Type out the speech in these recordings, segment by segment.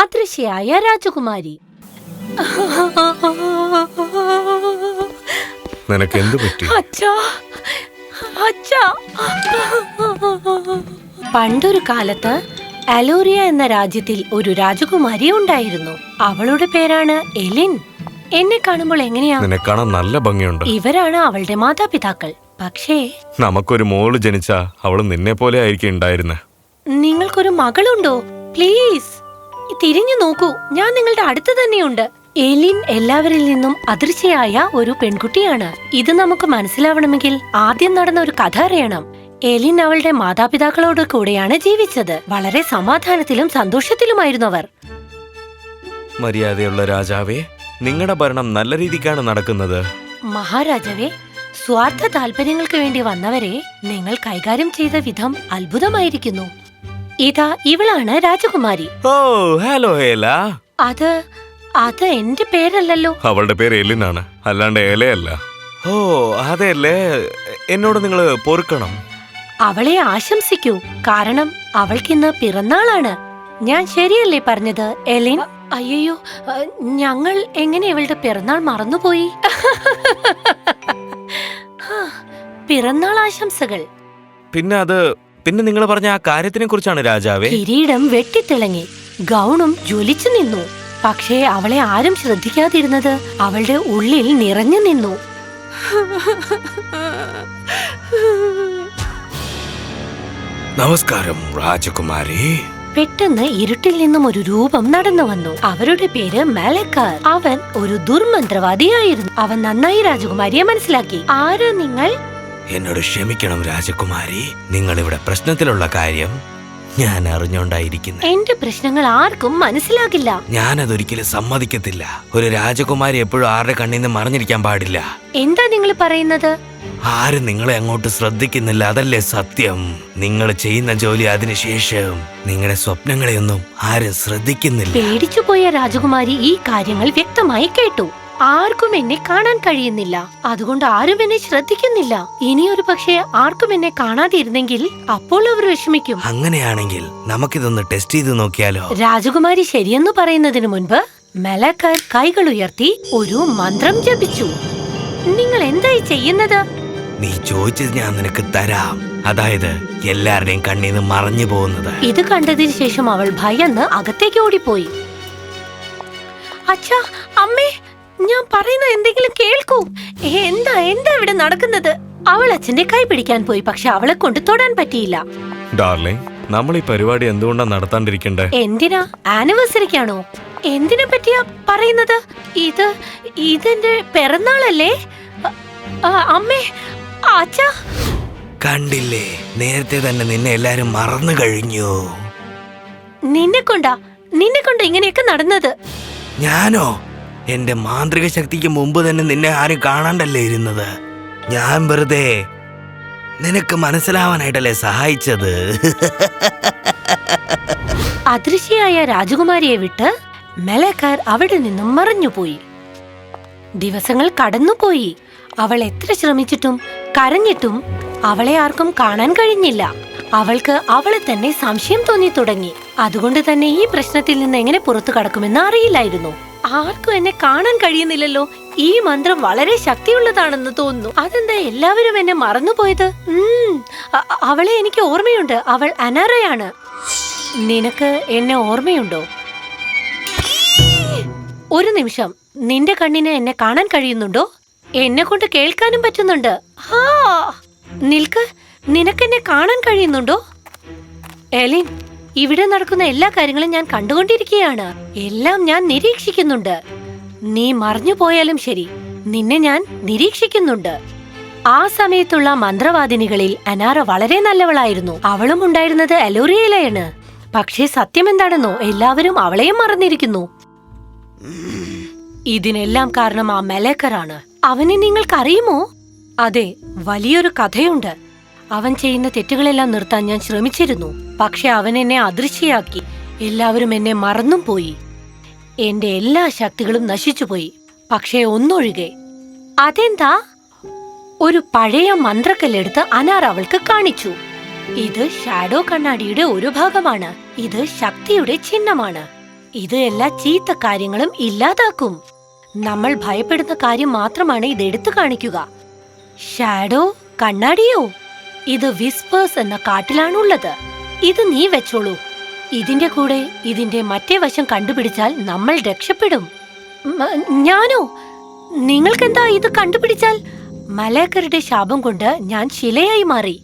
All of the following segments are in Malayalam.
അദൃശ്യയായ രാജകുമാരി. നിനക്ക് എന്തു പറ്റി പണ്ടൊരു കാലത്ത് അലോറിയ എന്ന രാജ്യത്തിൽ ഒരു രാജകുമാരി ഉണ്ടായിരുന്നു. അവളുടെ പേരാണ് എലിൻ. എന്നെ കാണുമ്പോൾ എങ്ങനെയാ? നിന്നെ കാണാൻ നല്ല ഭംഗിയുണ്ട്. ഇവരാണ് അവളുടെ മാതാപിതാക്കൾ. പക്ഷേ നമുക്കൊരു മോൾ ജനിച്ച അവൾ നിന്നെ പോലെ ആയിരിക്കും ഉണ്ടായിരുന്നെ. നിങ്ങൾക്കൊരു മകളുണ്ടോ? പ്ലീസ്. തിരിഞ്ഞു നോക്കൂ. ഞാൻ നിങ്ങളുടെ അടുത്ത് തന്നെയുണ്ട്. എലിൻ എല്ലാവരിൽ നിന്നും അദൃശ്യയായ ഒരു പെൺകുട്ടിയാണ്. ഇത് നമുക്ക് മനസ്സിലാവണമെങ്കിൽ ആദ്യം നടന്ന ഒരു കഥ അറിയണം. എലിൻ അവളുടെ മാതാപിതാക്കളോട് കൂടെയാണ് ജീവിച്ചത്. വളരെ സമാധാനത്തിലും സന്തോഷത്തിലുമായിരുന്നു അവർ മര്യാദയുള്ള രാജാവേ നിങ്ങളുടെ ഭരണം നല്ല രീതിക്കാണ് നടക്കുന്നത്. മഹാരാജാവേ സ്വാർത്ഥ താല്പര്യങ്ങൾക്ക് വേണ്ടി വന്നവരെ നിങ്ങൾ കൈകാര്യം ചെയ്ത വിധം അത്ഭുതമായിരിക്കുന്നു. ഇതാ ഇവളാണ് രാജകുമാരി. ഓ ഹലോ ഏല. അത് അത് എന്റെ പേരല്ലല്ലോ. അവളുടെ പേര് എലിനാണ്. അല്ലാണ്ട് ഏലയല്ല. ഓ അതെല്ലേ. എന്നോട് നിങ്ങൾ പൊറുക്കണം. അവളെ ആശംസിക്കൂ. കാരണം അവൾക്കിന്ന് പിറന്നാളാണ്. ഞാൻ ശരിയല്ലേ പറഞ്ഞത് എലിൻ? അയ്യോ ഞങ്ങൾ എങ്ങനെ ഇവളുടെ പിറന്നാൾ മറന്നുപോയി? പിറന്നാൾ ആശംസകൾ. പിന്നെ അത് പിന്നെ നിങ്ങൾ പറഞ്ഞ ആ കാര്യത്തിനെ കുറിച്ചാണ് രാജാവേ. കിരീടം വെട്ടിത്തിളങ്ങി. ഗൗണും ജ്വലിച്ചു നിന്നു. പക്ഷേ അവളെ ആരും ശ്രദ്ധിക്കാതിരുന്നത് അവളുടെ ഉള്ളിൽ നിറഞ്ഞു നിന്നു. നമസ്കാരം രാജകുമാരി. പെട്ടെന്ന് ഇരുട്ടിൽ നിന്നും ഒരു രൂപം നടന്നു വന്നു. അവരുടെ പേര് മലക്കാർ. അവൻ ഒരു ദുർമന്ത്രവാദിയായിരുന്നു. അവൻ നന്നായി രാജകുമാരിയെ മനസ്സിലാക്കി. ആരാ നിങ്ങൾ? എന്നോട് ക്ഷമിക്കണം രാജകുമാരി. നിങ്ങൾ ഇവിടെ പ്രശ്നത്തിലുള്ള കാര്യം ഞാൻ അറിഞ്ഞോണ്ടായിരിക്കുന്നു. എന്റെ പ്രശ്നങ്ങൾ ആർക്കും മനസ്സിലാകില്ല. ഞാനതൊരിക്കലും സമ്മതിക്കത്തില്ല. ഒരു രാജകുമാരി എപ്പോഴും ആരുടെ കണ്ണിൽ നിന്ന് മറിഞ്ഞിരിക്കാൻ പാടില്ല. എന്താ നിങ്ങൾ പറയുന്നത്? ആരും നിങ്ങളെ അങ്ങോട്ട് ശ്രദ്ധിക്കുന്നില്ല. അതല്ലേ സത്യം. നിങ്ങൾ ചെയ്യുന്ന ജോലി അതിനുശേഷം നിങ്ങളുടെ സ്വപ്നങ്ങളെയൊന്നും ആരും ശ്രദ്ധിക്കുന്നില്ല. പേടിച്ചുപോയ രാജകുമാരി ഈ കാര്യങ്ങൾ വ്യക്തമായി കേട്ടു. ആർക്കും എന്നെ കാണാൻ കഴിയുന്നില്ല. അതുകൊണ്ട് ആരും എന്നെ ശ്രദ്ധിക്കുന്നില്ല. ഇനിയൊരു പക്ഷേ ആർക്കും എന്നെ കാണാതിരുന്നെങ്കിൽ അപ്പോൾ അവർ വിഷമിക്കും. അങ്ങനെയാണെങ്കിൽ നമുക്കിതൊന്ന് ടെസ്റ്റ് ചെയ്ത് നോക്കിയാലോ? രാജകുമാരി ശരിയെന്ന് പറയുന്നതിന് മുൻപ് മെലക്കർ കൈകൾ ഉയർത്തി ഒരു മന്ത്രം ജപിച്ചു. നിങ്ങൾ എന്തായി ചെയ്യുന്നത്? നീ ചോദിച്ചത് ഞാൻ നിനക്ക് തരാം. അതായത് എല്ലാവരുടെയും കണ്ണിൽ നിന്ന് മറഞ്ഞു പോകുന്നത്. ഇത് കണ്ടതിന് ശേഷം അവൾ ഭയന്ന് അകത്തേക്ക് ഓടിപ്പോയി. അച്ഛാ അമ്മേ ഞാൻ പറയുന്ന എന്തെങ്കിലും കേൾക്കൂ. എന്താ എന്താ ഇവിടെ നടക്കുന്നത്? അവൾ അച്ഛന്റെ കൈ പിടിക്കാൻ പോയി പക്ഷെ അവളെ കൊണ്ട് തൊടാൻ പറ്റിയില്ല. ഡാർലിംഗ് നമ്മൾ ഈ പരിപാടി എന്തുകൊണ്ടാ നടത്താണ്ടിരിക്കണ്ടേ? എന്തിനാ? ആനിവേഴ്സറിക്കാണോ? എന്തിനെ പറ്റിയാ പറയുന്നത്? ഇത് ഇതെന്റെ പിറന്നാളല്ലേ? ആ, അമ്മേ അച്ഛാ. കണ്ടില്ലേ നേരത്തെ തന്നെ നിന്നെ എല്ലാരും മറന്നു കഴിഞ്ഞു. നിന്നെ കൊണ്ടാ നിന്നെ കൊണ്ട് ഇങ്ങനെയൊക്കെ നടന്നത്? ഞാനോ? എന്റെ മാന്ത്രിക ശക്തിക്ക് മുമ്പ് തന്നെ നിന്നെ ആരും കാണാണ്ടല്ലേ ഇരുന്നത്? ഞാൻ വെറുതെ നിനക്ക് മനസ്സിലാവാനായിട്ടല്ലേ സഹായിച്ചത്? അദൃശ്യയായ രാജകുമാരിയെ വിട്ട് മെലക്കാർ അവിടെ നിന്നും മറഞ്ഞുപോയി. ദിവസങ്ങൾ കടന്നുപോയി. അവൾ എത്ര ശ്രമിച്ചിട്ടും കരഞ്ഞിട്ടും അവളെ ആർക്കും കാണാൻ കഴിഞ്ഞില്ല. അവൾക്ക് അവളെ തന്നെ സംശയം തോന്നി തുടങ്ങി. അതുകൊണ്ട് തന്നെ ഈ പ്രശ്നത്തിൽ നിന്ന് എങ്ങനെ പുറത്തു കടക്കുമെന്ന് അറിയില്ലായിരുന്നു. ആർക്കും എന്നെ കാണാൻ കഴിയുന്നില്ലല്ലോ. ഈ മന്ത്രം വളരെ ശക്തിയുള്ളതാണെന്ന് തോന്നുന്നു. അതെന്താ എല്ലാവരും എന്നെ മറന്നുപോയത്? അവളെ എനിക്ക് ഓർമ്മയുണ്ട്. അവൾ അനാറയാണ്. നിനക്ക് എന്നെ ഓർമ്മയുണ്ടോ? ഒരു നിമിഷം. നിന്റെ കണ്ണിന് എന്നെ കാണാൻ കഴിയുന്നുണ്ടോ? എന്നെ കൊണ്ട് കേൾക്കാനും പറ്റുന്നുണ്ട്. ഹാ! നിൽക്ക്. നിനക്കെന്നെ കാണാൻ കഴിയുന്നുണ്ടോ? എലിൻ ഇവിടെ നടക്കുന്ന എല്ലാ കാര്യങ്ങളും ഞാൻ കണ്ടുകൊണ്ടിരിക്കുകയാണ്. എല്ലാം ഞാൻ നിരീക്ഷിക്കുന്നുണ്ട്. നീ മറിഞ്ഞു പോയാലും ശരി നിന്നെ ഞാൻ നിരീക്ഷിക്കുന്നുണ്ട്. ആ സമയത്തുള്ള മന്ത്രവാദിനികളിൽ അനാറ വളരെ നല്ലവളായിരുന്നു. അവളും ഉണ്ടായിരുന്നത് അലോറിയയിലാണ്. പക്ഷേ സത്യം എന്താണെന്നോ എല്ലാവരും അവളെയും മറന്നിരിക്കുന്നു. ഇതിനെല്ലാം കാരണം ആ മെലേക്കറാണ്. അവനെ നിങ്ങൾക്കറിയുമോ? അതെ വലിയൊരു കഥയുണ്ട്. അവൻ ചെയ്യുന്ന തെറ്റുകളെല്ലാം നിർത്താൻ ഞാൻ ശ്രമിച്ചിരുന്നു. പക്ഷെ അവൻ എന്നെ അദൃശ്യയാക്കി. എല്ലാവരും എന്നെ മറന്നും പോയി. എന്റെ എല്ലാ ശക്തികളും നശിച്ചുപോയി പക്ഷേ ഒന്നൊഴികെ. അതെന്താ? ഒരു പഴയ മന്ത്രക്കല്ലെടുത്ത് അനാർ അവൾക്ക് കാണിച്ചു. ഇത് ഷാഡോ കണ്ണാടിയുടെ ഒരു ഭാഗമാണ്. ഇത് ശക്തിയുടെ ചിഹ്നമാണ്. ഇത് എല്ലാ ചീത്ത കാര്യങ്ങളും ഇല്ലാതാക്കും. നമ്മൾ ഭയപ്പെടുന്ന കാര്യം മാത്രമാണ് ഇത് എടുത്തു കാണിക്കുക. ഷാഡോ കണ്ണാടിയോ? ഇത് വിസ്പേഴ്സ് എന്ന കാട്ടിലാണുള്ളത്. ഇത് നീ വെച്ചോളൂ. ഇതിന്റെ കൂടെ ഇതിന്റെ മറ്റേ വശം കണ്ടുപിടിച്ചാൽ നമ്മൾ രക്ഷപ്പെടും. ഞാനോ? നിങ്ങൾക്കെന്താ ഇത് കണ്ടുപിടിച്ചാൽ? മലയക്കരുടെ ശാപം കൊണ്ട് ഞാൻ ശിലയായി മാറി.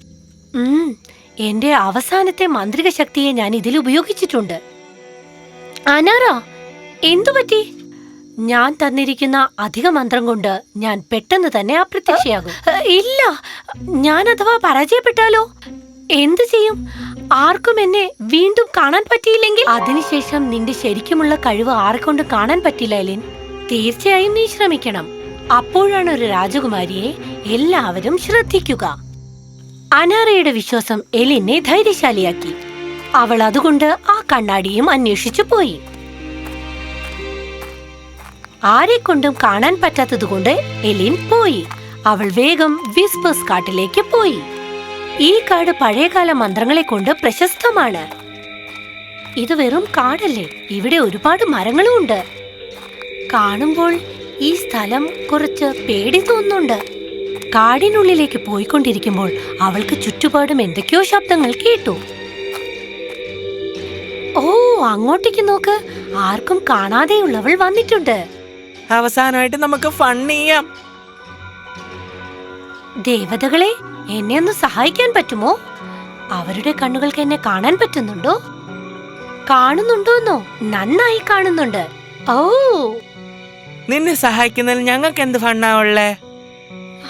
എന്റെ അവസാനത്തെ മാന്ത്രിക ശക്തിയെ ഞാൻ ഇതിൽ ഉപയോഗിച്ചിട്ടുണ്ട്. അനാറ എന്തു പറ്റി ഞാൻ തന്നിരിക്കുന്ന അധിക മന്ത്രം കൊണ്ട് ഞാൻ പെട്ടെന്ന് തന്നെ അപ്രത്യക്ഷയാകും. ഇല്ല ഞാൻ അഥവാ പരാജയപ്പെട്ടാലോ? എന്തു ചെയ്യും? ആർക്കും എന്നെ വീണ്ടും കാണാൻ പറ്റിയില്ലെങ്കിൽ? അതിനുശേഷം നിന്റെ ശരിക്കുമുള്ള കഴിവ് ആർക്കൊണ്ട് കാണാൻ പറ്റില്ല എലിൻ. തീർച്ചയായും നീ ശ്രമിക്കണം. അപ്പോഴാണ് ഒരു രാജകുമാരിയെ എല്ലാവരും ശ്രദ്ധിക്കുക. അനാറയുടെ വിശ്വാസം എലിനെ ധൈര്യശാലിയാക്കി. അവൾ അതുകൊണ്ട് ആ കണ്ണാടിയും അന്വേഷിച്ചു പോയി. ആരെക്കൊണ്ടും കാണാൻ പറ്റാത്തതുകൊണ്ട് എലിൻ പോയി. അവൾ വേഗം വിസ്പേഴ്സ് കാട്ടിലേക്ക് പോയി. ഈ കാട് പഴയകാല മന്ത്രങ്ങളെ കൊണ്ട് പ്രശസ്തമാണ്. ഇത് വെറും കാടല്ലേ? ഇവിടെ ഒരുപാട് മരങ്ങളും ഉണ്ട്. കാണുമ്പോൾ ഈ സ്ഥലം കുറച്ച് പേടി തോന്നുന്നുണ്ട്. കാടിനുള്ളിലേക്ക് പോയിക്കൊണ്ടിരിക്കുമ്പോൾ അവൾക്ക് ചുറ്റുപാടും എന്തൊക്കെയോ ശബ്ദങ്ങൾ കേട്ടു. ഓ അങ്ങോട്ടേക്ക് നോക്ക്. ആർക്കും കാണാതെയുള്ളവൾ വന്നിട്ടുണ്ട്. അവസാനമായിട്ട് നമുക്ക് ഫൺ ചെയ്യാം. ദേവതകളെ എന്നെ ഒന്ന് സഹായിക്കാൻ പറ്റുമോ? അവരുടെ കണ്ണുകൾക്ക് എന്നെ കാണാൻ പറ്റുന്നുണ്ടോ? കാണുന്നുണ്ടോന്നോ? നന്നായി കാണുന്നുണ്ട്. ഓ നിന്നെ സഹായിക്കുന്നതിൽ ഞങ്ങൾക്ക് എന്ത് ഫണ്ണാ ഉള്ളേ?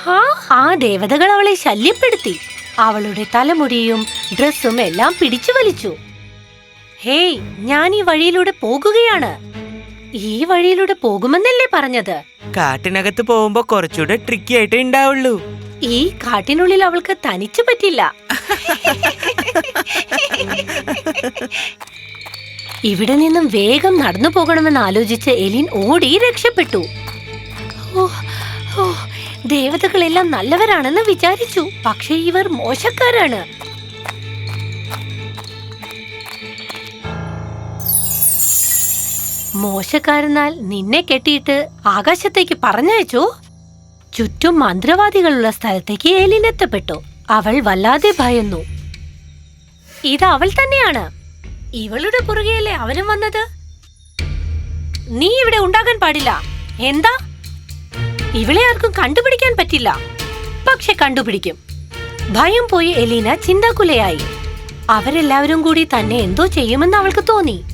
ആ ആ ദേവതകൾ അവളെ ശല്യപ്പെടുത്തി. അവളുടെ തലമുടിയും ഡ്രസ്സും എല്ലാം പിടിച്ചു വലിച്ചു. ഹേയ് ഞാൻ ഈ വഴിയിലൂടെ പോകുകയാണ്. ഈ വഴിയിലൂടെ പോകുമെന്നല്ലേ പറഞ്ഞത്? കാട്ടിനകത്ത് പോകുമ്പോ കുറച്ചുകൂടെ ട്രിക്കി ആയിട്ടേ ഉണ്ടാവുള്ളൂ. ഈ കാട്ടിനുള്ളിൽ അവൾക്ക് തനിച്ചു പറ്റില്ല. ഇവിടെ നിന്നും വേഗം നടന്നു പോകണമെന്ന് ആലോചിച്ച് എലിൻ ഓടി രക്ഷപ്പെട്ടു. ഓ ഓ ദേവതകളെല്ലാം നല്ലവരാണെന്ന് വിചാരിച്ചു. പക്ഷേ ഇവർ മോശക്കാരാണ്. മോശക്കാരെന്നാൽ നിന്നെ കെട്ടിയിട്ട് ആകാശത്തേക്ക് പറഞ്ഞയച്ചു? ചുറ്റും മന്ത്രവാദികളുള്ള സ്ഥലത്തേക്ക് എലിനെത്തപ്പെട്ടു അവൾ വല്ലാതെ ഭയന്നു. ഇത് അവൾ തന്നെയാണ്. ഇവളുടെ പുറകെയല്ലേ അവനും വന്നത്? നീ ഇവിടെ ഉണ്ടാകാൻ പാടില്ല. എന്താ? ഇവളെ ആർക്കും കണ്ടുപിടിക്കാൻ പറ്റില്ല. പക്ഷെ കണ്ടുപിടിക്കും. ഭയം പോയി എലീന ചിന്താകുലയായി അവരെല്ലാവരും കൂടി തന്നെ എന്തോ ചെയ്യുമെന്ന് അവൾക്ക് തോന്നി.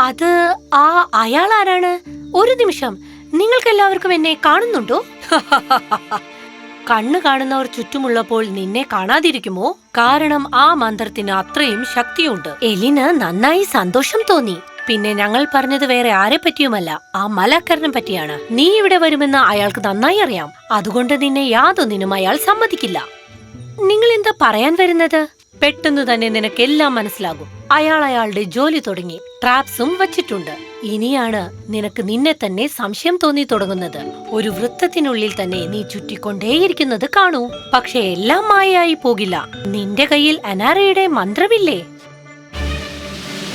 അത് ആ അയാൾ ആരാണ് ഒരു നിമിഷം. നിങ്ങൾക്കെല്ലാവർക്കും എന്നെ കാണുന്നുണ്ടോ? കണ്ണു കാണുന്നവർ ചുറ്റുമുള്ളപ്പോൾ നിന്നെ കാണാതിരിക്കുമോ? കാരണം ആ മന്ത്രത്തിന് അത്രയും ശക്തിയുണ്ട്. എലിന് നന്നായി സന്തോഷം തോന്നി. പിന്നെ ഞങ്ങൾ പറഞ്ഞത് വേറെ ആരെ പറ്റിയുമല്ല. ആ മലക്കരനെ പറ്റിയാണ്. നീ ഇവിടെ വരുമെന്ന് അയാൾക്ക് നന്നായി അറിയാം. അതുകൊണ്ട് നിന്നെ യാതൊന്നിനും അയാൾ സമ്മതിക്കില്ല. നിങ്ങൾ എന്താ പറയാൻ വരുന്നത്? പെട്ടെന്ന് തന്നെ നിനക്കെല്ലാം മനസ്സിലാകും. അയാൾ അയാളുടെ ജോലി തുടങ്ങി. ട്രാപ്സും വച്ചിട്ടുണ്ട്. ഇനിയാണ് നിനക്ക് നിന്നെ തന്നെ സംശയം തോന്നി തുടങ്ങുന്നത്. ഒരു വൃത്തത്തിനുള്ളിൽ തന്നെ നീ ചുറ്റിക്കൊണ്ടേയിരിക്കുന്നത് കാണൂ. പക്ഷെ എല്ലാം മായയായി പോകില്ല. നിന്റെ കയ്യിൽ അനാരയുടെ മന്ത്രമില്ലേ?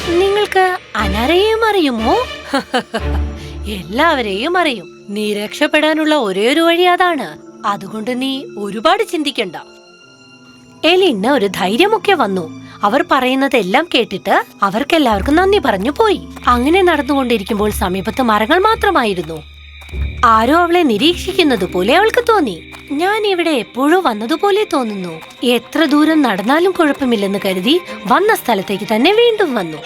നിങ്ങൾക്ക് അനാരയെയും അറിയുമോ? എല്ലാവരെയും അറിയും. നീ രക്ഷപ്പെടാനുള്ള ഒരേ ഒരു വഴി അതാണ്. അതുകൊണ്ട് നീ ഒരുപാട് ചിന്തിക്കണ്ട. എലിന് ഒരു ധൈര്യമൊക്കെ വന്നു. അവർ പറയുന്നത് എല്ലാം കേട്ടിട്ട് അവർക്കെല്ലാവർക്കും നന്ദി പറഞ്ഞു പോയി. അങ്ങനെ നടന്നുകൊണ്ടിരിക്കുമ്പോൾ സമീപത്ത് മരങ്ങൾ മാത്രമായിരുന്നു. ആരോ അവളെ നിരീക്ഷിക്കുന്നത് പോലെ അവൾക്ക് തോന്നി. ഞാൻ ഇവിടെ എപ്പോഴോ വന്നതുപോലെ തോന്നുന്നു. എത്ര ദൂരം നടന്നാലും കുഴപ്പമില്ലെന്ന് കരുതി വന്ന സ്ഥലത്തേക്ക് തന്നെ വീണ്ടും വന്നു.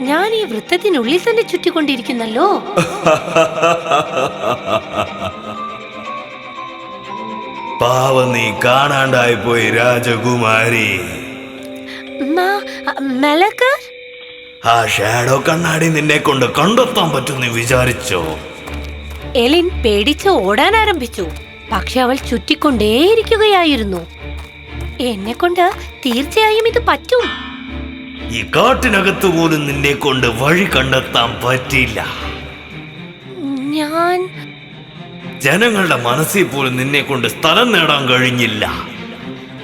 ഞാൻ ഈ വൃത്തത്തിനുള്ളിൽ തന്നെ ചുറ്റിക്കൊണ്ടിരിക്കുന്നല്ലോ. പാവ നീ കാണാണ്ടായി പോയി രാജകുമാരി. ആ ഷാഡോ കണ്ണാടി നിന്നെ കൊണ്ട് കണ്ടെത്താൻ പറ്റുമെന്ന് വിചാരിച്ചോ? എലിൻ പേടിച്ച് ഓടാൻ ആരംഭിച്ചു. പക്ഷെ അവൾ ചുറ്റിക്കൊണ്ടേയിരിക്കുകയായിരുന്നു. എന്നെ കൊണ്ട് തീർച്ചയായും ഇത് പറ്റും. ഈ കാട്ടിനകത്ത് പോലും നിന്നെ കൊണ്ട് വഴി കണ്ടെത്താൻ പറ്റില്ല ഞാൻ ജനങ്ങളുടെ മനസ്സിൽ പോലും നിന്നെ കൊണ്ട് സ്ഥലം നേടാൻ കഴിഞ്ഞില്ല.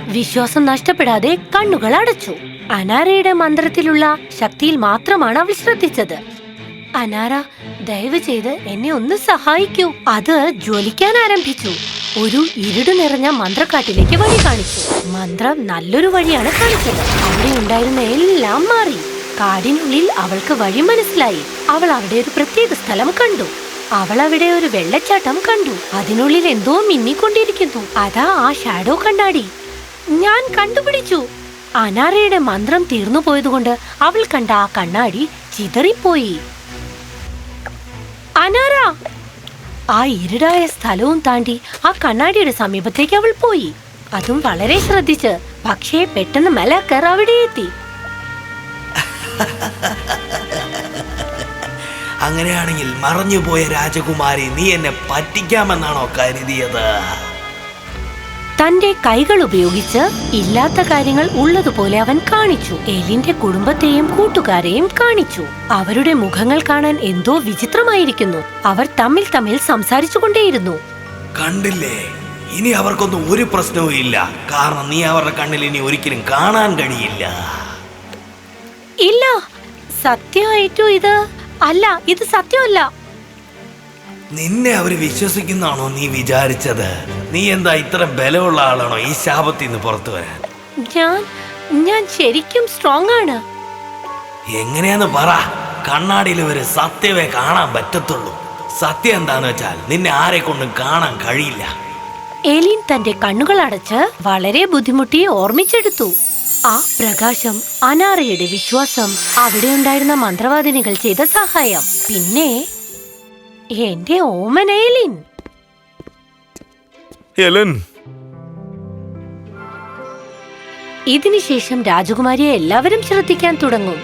വിശ്വാസം നഷ്ടപ്പെടാതെ കണ്ണുകൾ അടച്ചു. അനാരയുടെ മന്ത്രത്തിലുള്ള ശക്തിയിൽ മാത്രമാണ് അവൾ ശ്രദ്ധിച്ചത്. അനാര ദയവ് ചെയ്ത് എന്നെ ഒന്ന് സഹായിക്കൂ. അത് ജ്വലിക്കാൻ ആരംഭിച്ചു. ഒരു ഇരുട് നിറഞ്ഞ മന്ത്രക്കാട്ടിലേക്ക് വഴി കാണിച്ചു. മന്ത്രം നല്ലൊരു വഴിയാണ് കാണിച്ചത്. അവിടെ ഉണ്ടായിരുന്ന എല്ലാം മാറി. കാടിനുള്ളിൽ അവൾക്ക് വഴി മനസ്സിലായി. അവൾ അവിടെ ഒരു പ്രത്യേക സ്ഥലം കണ്ടു. അവൾ അവിടെ ഒരു വെള്ളച്ചാട്ടം കണ്ടു. അതിനുള്ളിൽ എന്തോ മിന്നിക്കൊണ്ടിരിക്കുന്നു. അതാ ആ ഷാഡോ കണ്ണാടി. ഞാൻ കണ്ടുപിടിച്ചു. അനാറയുടെ മന്ത്രം തീർന്നു പോയതുകൊണ്ട് അവൾ കണ്ട ആ കണ്ണാടി ചിതറിപ്പോയി. അനാര ആ ഇരുടായ സ്ഥലവും താണ്ടി ആ കണ്ണാടിയുടെ സമീപത്തേക്ക് അവൾ പോയി. അതും വളരെ ശ്രദ്ധിച്ച്. പക്ഷേ പെട്ടെന്ന് മലാക്കർ അവിടെ എത്തി. അങ്ങനെയാണെങ്കിൽ മറഞ്ഞുപോയ രാജകുമാരി നീ എന്നെ പറ്റിക്കാമെന്നാണോ കരുതിയത്? തന്റെ കൈകൾ ഉപയോഗിച്ച് ഇല്ലാത്ത കാര്യങ്ങൾ ഉള്ളതുപോലെ അവൻ കാണിച്ചു. എലിന്റെ കുടുംബത്തെയും കൂട്ടുകാരെയും കാണിച്ചു. അവരുടെ മുഖങ്ങൾ കാണാൻ എന്തോ വിചിത്രമായിരിക്കുന്നു. അവർ തമ്മിൽ തമ്മിൽ സംസാരിച്ചുകൊണ്ടേയിരുന്നു. കണ്ടില്ലേ? ഇനി അവർക്കൊന്നും ഒരു പ്രശ്നവും ഇല്ല. കാരണം നീ അവരുടെ കണ്ണിൽ ഇനി ഒരിക്കലും കാണാൻ കഴിയില്ല. ഇല്ല. സത്യമായിട്ടും ഇത്? അല്ല ഇത് സത്യമല്ല. നിന്നെ അവർ വിശ്വസിക്കുന്നാണോ നീ വിചാരിച്ചത്? നീ എന്താ ഇത്ര ബലമുള്ള ആളാണോ ഈ ശാപത്തിൽ നിന്ന് പുറത്തു വരാൻ? ഞാൻ ഞാൻ ശരിക്കും സ്ട്രോങ് ആണ്. എങ്ങനെയാന്ന് പറ. കണ്ണാടിയിൽ ഒരു സത്യമേ കാണാൻ പറ്റത്തുള്ളൂ. സത്യം എന്താന്ന് വെച്ചാൽ നിന്നെ ആരെ കൊണ്ടും കാണാൻ കഴിയില്ല. എലിൻ തന്റെ കണ്ണുകൾ അടച്ച് വളരെ ബുദ്ധിമുട്ടി ഓർമ്മിച്ചെടുത്തു. ആ പ്രകാശം അനാറയുടെ വിശ്വാസം അവിടെ ഉണ്ടായിരുന്ന മന്ത്രവാദിനികൾ ചെയ്ത സഹായം. പിന്നെ എന്റെ ഓമൻ എലൻ ഇതിനുശേഷം രാജകുമാരിയെ എല്ലാവരും ശ്രദ്ധിക്കാൻ തുടങ്ങും.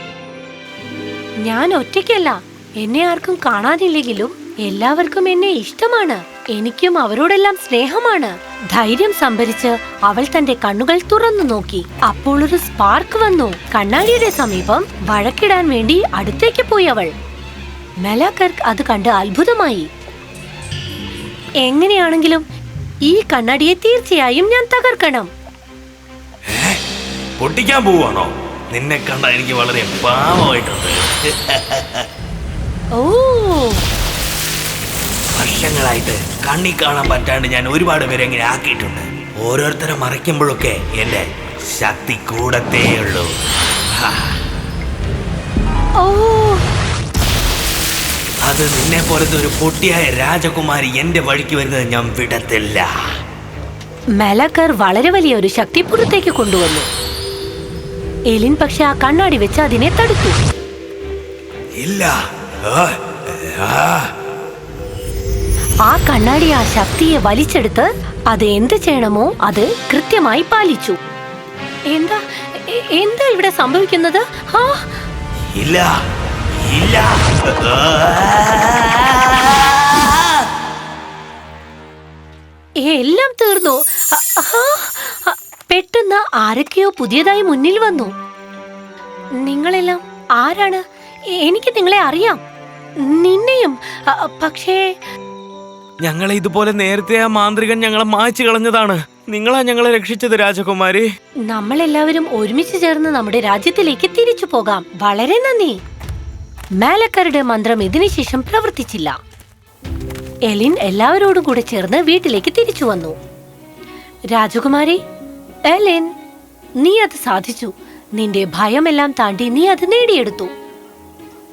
ഞാൻ ഒറ്റയ്ക്കല്ല എന്നെ ആർക്കും കാണാനില്ലെങ്കിലും എല്ലാവർക്കും എന്നെ ഇഷ്ടമാണ്. എനിക്കും അവരോടെല്ലാം സ്നേഹമാണ്. ധൈര്യം സംഭരിച്ച് അവൾ തന്റെ കണ്ണുകൾ തുറന്നു നോക്കി. അപ്പോൾ ഒരു സ്പാർക്ക് വന്നു. കണ്ണാടിയുടെ സമീപം വഴക്കിടാൻ വേണ്ടി അടുത്തേക്ക് പോയി അവൾ. മെലാകർക്ക് അത് കണ്ട് അത്ഭുതമായി. എങ്ങനെയാണെങ്കിലും ഈ കണ്ണാടിയെ തീർച്ചയായും ഞാൻ തകർക്കണം. പൊട്ടിക്കാൻ പോവാണോ നിന്നെ കണ്ട എനിക്ക് വളരെ പാവമായിട്ടുണ്ട്. ഓ. വർഷങ്ങളായിട്ട് കണ്ണി കാണാൻ പറ്റാണ്ട് ഞാൻ ഒരുപാട് പേരെ ഇങ്ങനെ ആക്കിയിട്ടുണ്ട്. ഓരോരുത്തരെ മറയ്ക്കുമ്പോഴൊക്കെ എന്റെ ശക്തി കൂടത്തേ ഉള്ളൂ. അത് നിന്നെ പോലത്തെ ഒരു പൊട്ടിയായ രാജകുമാരി എന്റെ വഴിക്ക് വരുന്നത് ഞാൻ വിടത്തില്ല. മെലക്കർ വളരെ വലിയ ഒരു ശക്തി പുറത്തേക്ക് കൊണ്ടുവന്നു. എലിൻ പക്ഷെ ആ കണ്ണാടി വെച്ച് അതിനെ തടുത്തു. ഇല്ല. ആ, കണ്ണാടി ആ ശക്തിയെ വലിച്ചെടുത്ത് അത് എന്ത് ചെയ്യണമോ അത് കൃത്യമായി പാലിച്ചു. എന്താ എന്താ ഇവിടെ സംഭവിക്കുന്നത്? ആ. ഇല്ല ഇല്ല. എല്ലാം തീർന്നു. പെട്ടെന്ന് ആരൊക്കെയോ പുതിയതായി മുന്നിൽ വന്നു. നിങ്ങളെല്ലാം ആരാണ്? എനിക്ക് നിങ്ങളെ അറിയാം. നിന്നെയും പക്ഷേ ഞങ്ങളെ ഇതുപോലെ നേരത്തെ ആ മാന്ത്രികൻ ഞങ്ങളെ മായ്ച്ചു കളഞ്ഞതാണ്. നിങ്ങളാ ഞങ്ങളെ രക്ഷിച്ചത് രാജകുമാരി. നമ്മളെല്ലാവരും ഒരുമിച്ച് ചേർന്ന് നമ്മുടെ രാജ്യത്തിലേക്ക് തിരിച്ചു പോകാം. വളരെ നന്ദി. മേലക്കാരുടെ മന്ത്രം ഇതിനുശേഷം പ്രവർത്തിച്ചില്ല. എലിൻ എല്ലാവരോടും കൂടെ ചേർന്ന് വീട്ടിലേക്ക് തിരിച്ചു വന്നു. രാജകുമാരി എലിൻ നീ അത് സാധിച്ചു. നിന്റെ ഭയമെല്ലാം താണ്ടി നീ അത് നേടിയെടുത്തു.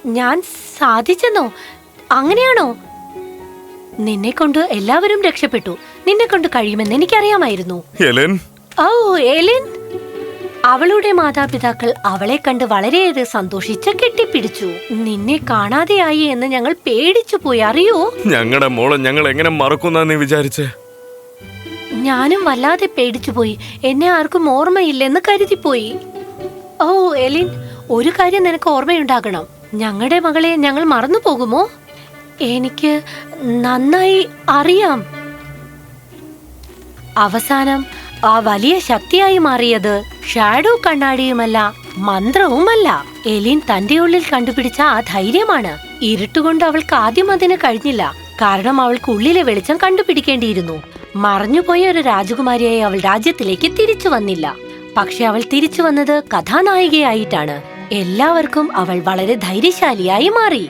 ഞാൻ സാധിച്ചെന്നോ? അങ്ങനെയാണോ? നിന്നെ കൊണ്ട് എല്ലാവരും രക്ഷപ്പെട്ടു. നിന്നെ കൊണ്ട് കഴിയുമെന്ന് എനിക്കറിയാമായിരുന്നു. എലൻ? ഓ എലിൻ? അവളുടെ മാതാപിതാക്കൾ അവളെ കണ്ട് വളരെയേറെ സന്തോഷിച്ച് കെട്ടിപ്പിടിച്ചു. നിന്നെ കാണാതെയായി എന്ന് ഞങ്ങൾ പേടിച്ചു പോയി അറിയോ? ഞങ്ങളുടെ മോളെ ഞങ്ങൾ എങ്ങനെ മറക്കുന്ന നീ വിചാരിച്ചേ? ഞാനും വല്ലാതെ പേടിച്ചു പോയി. എന്നെ ആർക്കും ഓർമ്മയില്ലെന്ന് കരുതിപ്പോയി. ഓ എലിൻ ഒരു കാര്യം നിനക്ക് ഓർമ്മയുണ്ടാകണം. ഞങ്ങളുടെ മകളെ ഞങ്ങൾ മറന്നു പോകുമോ എനിക്ക് നന്നായി അറിയാം. അവസാനം ആ വലിയ ശക്തിയായി മാറിയത് ഷാഡോ കണ്ണാടിയുമല്ല മന്ത്രവുമല്ല. എലിൻ തന്റെ ഉള്ളിൽ കണ്ടുപിടിച്ച ആ ധൈര്യമാണ്. ഇരുട്ടുകൊണ്ട് അവൾക്ക് ആദ്യം അതിന് കഴിഞ്ഞില്ല. കാരണം അവൾക്ക് ഉള്ളിലെ വെളിച്ചം കണ്ടുപിടിക്കേണ്ടിയിരുന്നു. മറഞ്ഞുപോയ ഒരു രാജകുമാരിയായി അവൾ രാജ്യത്തിലേക്ക് തിരിച്ചു വന്നില്ല. പക്ഷെ അവൾ തിരിച്ചു വന്നത് കഥാനായികയായിട്ടാണ്. എല്ലാവർക്കും അവൾ വളരെ ധൈര്യശാലിയായി മാറി.